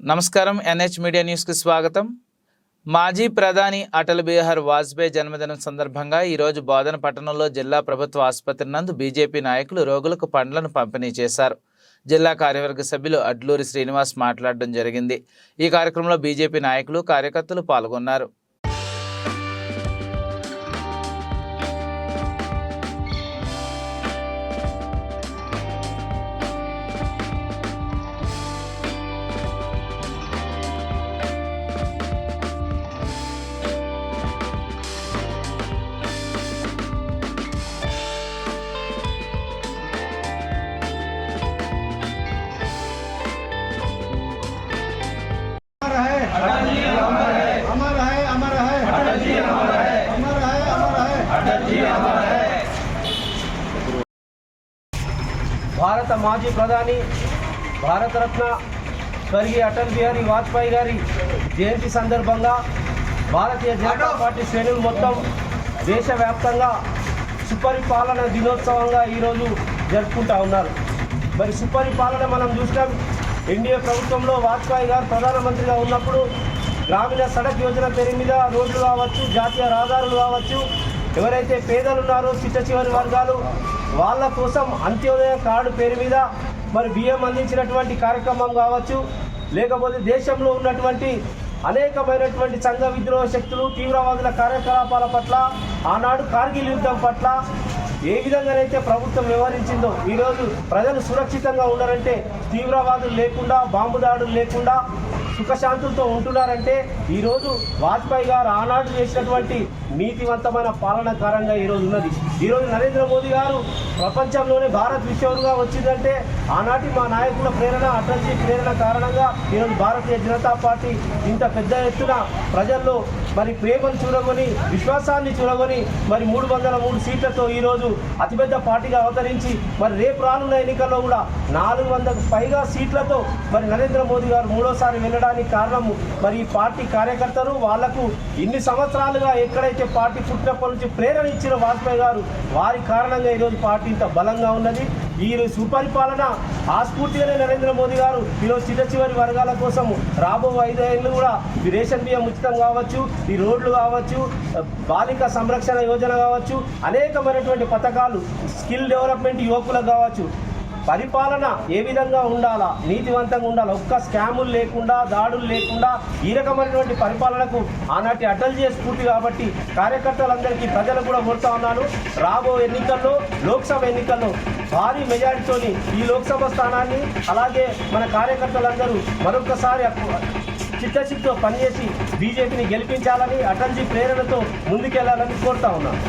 నమస్కారం NH media న్యూస్కి స్వాగతం. మాజీ ప్రధాని అటల్ బిహార్ వాజ్పేయి జన్మదినం సందర్భంగా ఈరోజు బోధన పట్టణంలో జిల్లా ప్రభుత్వ ఆసుపత్రి నందు బీజేపీ నాయకులు రోగులకు పండ్లను పంపిణీ చేశారు. జిల్లా కార్యవర్గ సభ్యులు అడ్లూరి శ్రీనివాస్ మాట్లాడడం జరిగింది. ఈ కార్యక్రమంలో బీజేపీ నాయకులు కార్యకర్తలు పాల్గొన్నారు. భారత మాజీ ప్రధాని భారతరత్న స్వర్గీయ అటల్ బిహారీ వాజ్పేయి గారి జయంతి సందర్భంగా భారతీయ జనతా పార్టీ శ్రేణులు మొత్తం దేశవ్యాప్తంగా సుపరిపాలన దినోత్సవంగా ఈరోజు జరుపుకుంటా ఉన్నారు. మరి సుపరిపాలన మనం చూసినాం. ఎన్డీఏ ప్రభుత్వంలో వాజ్పేయి గారు ప్రధానమంత్రిగా ఉన్నప్పుడు గ్రామీణ సడక్ యోజన పేరు మీద రోడ్లు కావచ్చు జాతీయ రహదారులు కావచ్చు ఎవరైతే పేదలు ఉన్నారో చిట్ట చివరి వర్గాలు వాళ్ళ కోసం అంత్యోదయ కార్డు పేరు మీద మరి బియ్యం అందించినటువంటి కార్యక్రమం కావచ్చు లేకపోతే దేశంలో ఉన్నటువంటి అనేకమైనటువంటి సంఘ విద్రోహ శక్తులు తీవ్రవాదుల కార్యకలాపాల పట్ల ఆనాడు కార్గిల్ యుద్ధం పట్ల ఏ విధంగానైతే ప్రభుత్వం వ్యవహరించిందో ఈరోజు ప్రజలు సురక్షితంగా ఉన్నారంటే తీవ్రవాదులు లేకుండా బాంబు దాడులు లేకుండా సుఖశాంతులతో ఉంటున్నారంటే ఈరోజు వాజ్పేయి గారు ఆనాడు చేసినటువంటి నీతివంతమైన పాలన కారణంగా ఈరోజు ఉన్నది. ఈరోజు నరేంద్ర మోదీ గారు ప్రపంచంలోనే భారత్ విశ్వరుగా వచ్చిందంటే ఆనాటి మా నాయకుల ప్రేరణ అటల్జీ ప్రేరణ కారణంగా ఈరోజు భారతీయ జనతా పార్టీ ఇంత పెద్ద ఎత్తున ప్రజల్లో మరి ప్రేమను చూరగొని విశ్వాసాన్ని చూరగొని మరి మూడు వందల మూడు సీట్లతో ఈరోజు అతిపెద్ద పార్టీగా అవతరించి మరి రేపు రానున్న ఎన్నికల్లో కూడా నాలుగు వందలకు పైగా సీట్లతో మరి నరేంద్ర మోదీ గారు మూడోసారి వెళ్ళడానికి కారణము మరి ఈ పార్టీ కార్యకర్తలు. వాళ్ళకు ఇన్ని సంవత్సరాలుగా ఎక్కడైతే పార్టీ పుట్టినప్పటి నుంచి ప్రేరణ ఇచ్చిన వాజ్పేయి గారు వారి కారణంగా ఈరోజు పార్టీ ఇంత బలంగా ఉన్నది. ఈ సుపరిపాలన ఆస్ఫూర్తిగానే నరేంద్ర మోదీ గారు ఈరోజు చిట్ట చివరి వర్గాల కోసం రాబో ఐదేళ్ళు కూడా ఈ రేషన్ బియ్యం ఉచితం కావచ్చు ఈ రోడ్లు కావచ్చు బాలిక సంరక్షణ యోజన కావచ్చు అనేకమైనటువంటి పథకాలు స్కిల్ డెవలప్మెంట్ యువకులకు కావచ్చు. పరిపాలన ఏ విధంగా ఉండాలా? నీతివంతంగా ఉండాలా? ఒక్క స్కాములు లేకుండా దాడులు లేకుండా ఈ రకమైనటువంటి పరిపాలనకు ఆనాటి అటల్ చేసి స్ఫూర్తి కాబట్టి కార్యకర్తలందరికీ ప్రజలు కూడా కోరుతా ఉన్నాను. రాబో ఎన్నికల్లో లోక్సభ ఎన్నికల్లో భారీ మెజారిటీతోని ఈ లోక్సభ స్థానాన్ని అలాగే మన కార్యకర్తలందరూ మరొకసారి చిత్తశుద్ధితో పనిచేసి బీజేపీని గెలిపించాలని అటల్జీ ప్రేరణతో ముందుకెళ్ళాలని కోరుతా ఉన్నాను.